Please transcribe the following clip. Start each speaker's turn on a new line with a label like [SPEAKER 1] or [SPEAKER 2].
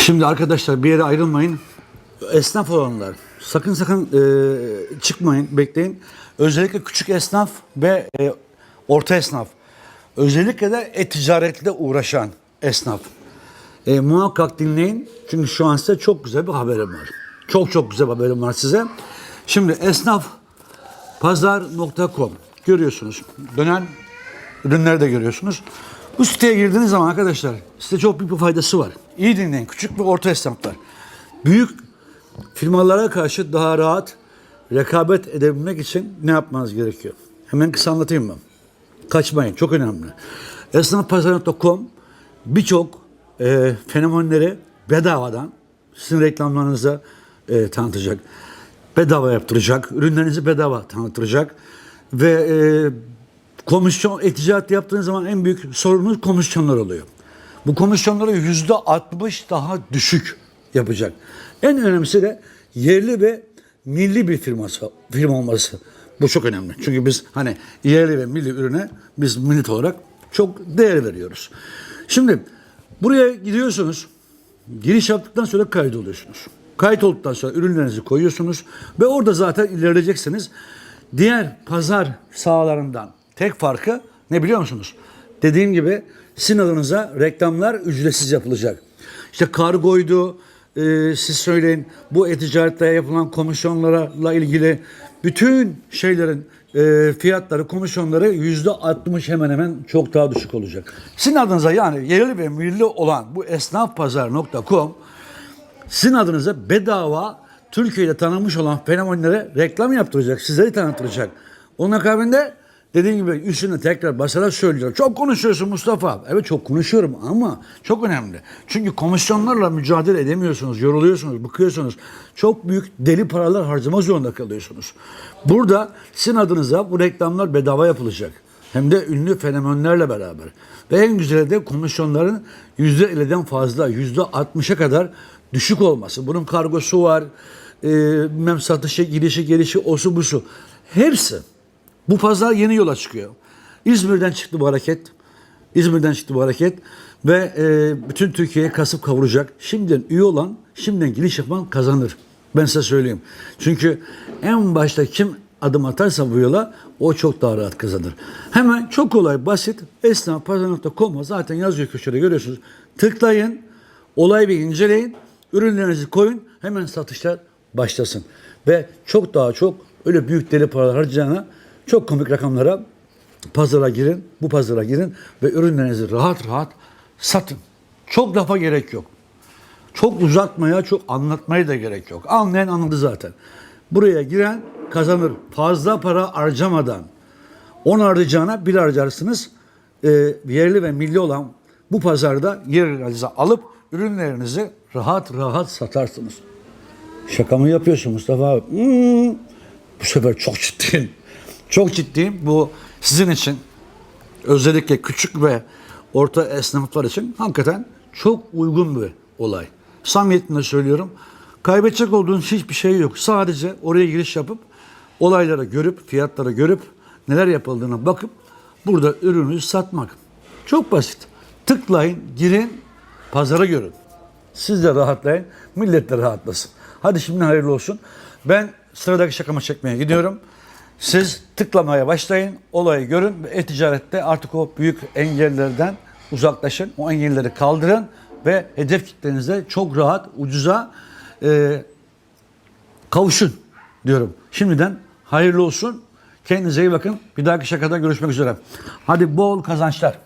[SPEAKER 1] Şimdi arkadaşlar bir yere ayrılmayın. Esnaf olanlar sakın sakın e, çıkmayın, bekleyin. Özellikle küçük esnaf ve e, orta esnaf. Özellikle de e-ticaretle uğraşan esnaf. E, muhakkak dinleyin. Çünkü şu an size çok güzel bir haberim var. Çok çok güzel bir haberim var size. Şimdi esnaf pazar.com görüyorsunuz. Dönen ürünleri de görüyorsunuz. Bu siteye girdiğiniz zaman arkadaşlar size çok büyük bir faydası var. İyi dinleyin. Küçük ve orta esnaflar. Büyük firmalara karşı daha rahat rekabet edebilmek için ne yapmanız gerekiyor? Hemen kısa anlatayım ben. Kaçmayın. Çok önemli. Esnafpazar.com birçok e, fenomenleri bedavadan sizin reklamlarınıza e, tanıtacak. Bedava yaptıracak. Ürünlerinizi bedava tanıtacak. Ve e, komisyon, e-ticaret yaptığınız zaman en büyük sorununuz komisyonlar oluyor. Bu komisyonları yüzde 60 daha düşük yapacak. En önemlisi de yerli ve milli bir firması, firma olması. Bu çok önemli. Çünkü biz hani yerli ve milli ürüne biz millet olarak çok değer veriyoruz. Şimdi buraya gidiyorsunuz. Giriş yaptıktan sonra kayıt oluyorsunuz. Kayıt olduktan sonra ürünlerinizi koyuyorsunuz ve orada zaten ilerleyeceksiniz. Diğer pazar sahalarından tek farkı ne biliyor musunuz? Dediğim gibi sizin reklamlar ücretsiz yapılacak. İşte kargoydu, e, siz söyleyin bu e-ticarette yapılan komisyonlarla ilgili bütün şeylerin e, fiyatları, komisyonları yüzde 60 hemen hemen çok daha düşük olacak. Sizin adınıza yani yerli ve milli olan bu esnafpazar.com sizin adınıza bedava Türkiye'de tanınmış olan fenomenlere reklam yaptıracak, sizleri tanıtacak. Onun akabinde dediğim gibi üstüne tekrar basarak söylüyorum. Çok konuşuyorsun Mustafa. Evet çok konuşuyorum ama çok önemli. Çünkü komisyonlarla mücadele edemiyorsunuz, yoruluyorsunuz, bıkıyorsunuz. Çok büyük deli paralar harcama zorunda kalıyorsunuz. Burada sizin adınıza bu reklamlar bedava yapılacak. Hem de ünlü fenomenlerle beraber. Ve en güzeli de komisyonların %50'den fazla, %60'a kadar düşük olması. Bunun kargosu var, e, bilmem satışı, girişi, gelişi, osu busu. Hepsi. Bu pazar yeni yola çıkıyor. İzmir'den çıktı bu hareket. İzmir'den çıktı bu hareket. Ve e, bütün Türkiye'ye kasıp kavuracak. Şimdiden üye olan, şimdiden giriş yapan kazanır. Ben size söyleyeyim. Çünkü en başta kim adım atarsa bu yola o çok daha rahat kazanır. Hemen çok kolay, basit. Esnafpazar.com'a zaten yazıyor köşede görüyorsunuz. Tıklayın, olayı bir inceleyin, ürünlerinizi koyun, hemen satışlar başlasın. Ve çok daha çok öyle büyük deli paralar harcayacağına çok komik rakamlara pazara girin, bu pazara girin ve ürünlerinizi rahat rahat satın. Çok lafa gerek yok. Çok uzatmaya, çok anlatmaya da gerek yok. Anlayan anladı zaten. Buraya giren kazanır. Fazla para harcamadan. 10 harcayacağına bir harcarsınız. Ee, yerli ve milli olan bu pazarda yerinize alıp ürünlerinizi rahat rahat satarsınız. Şaka mı yapıyorsun Mustafa abi? Hmm. Bu sefer çok ciddiyim. Çok ciddiyim. Bu sizin için özellikle küçük ve orta esnaflar için hakikaten çok uygun bir olay. Samimiyetle söylüyorum. Kaybedecek olduğunuz hiçbir şey yok. Sadece oraya giriş yapıp olayları görüp, fiyatları görüp neler yapıldığına bakıp burada ürünü satmak. Çok basit. Tıklayın, girin, pazara görün. Siz de rahatlayın, millet de rahatlasın. Hadi şimdi hayırlı olsun. Ben sıradaki şakamı çekmeye gidiyorum. Siz tıklamaya başlayın, olayı görün ve e-ticarette artık o büyük engellerden uzaklaşın. O engelleri kaldırın ve hedef kitlenize çok rahat, ucuza e, kavuşun diyorum. Şimdiden hayırlı olsun. Kendinize iyi bakın. Bir dahaki şakada görüşmek üzere. Hadi bol kazançlar.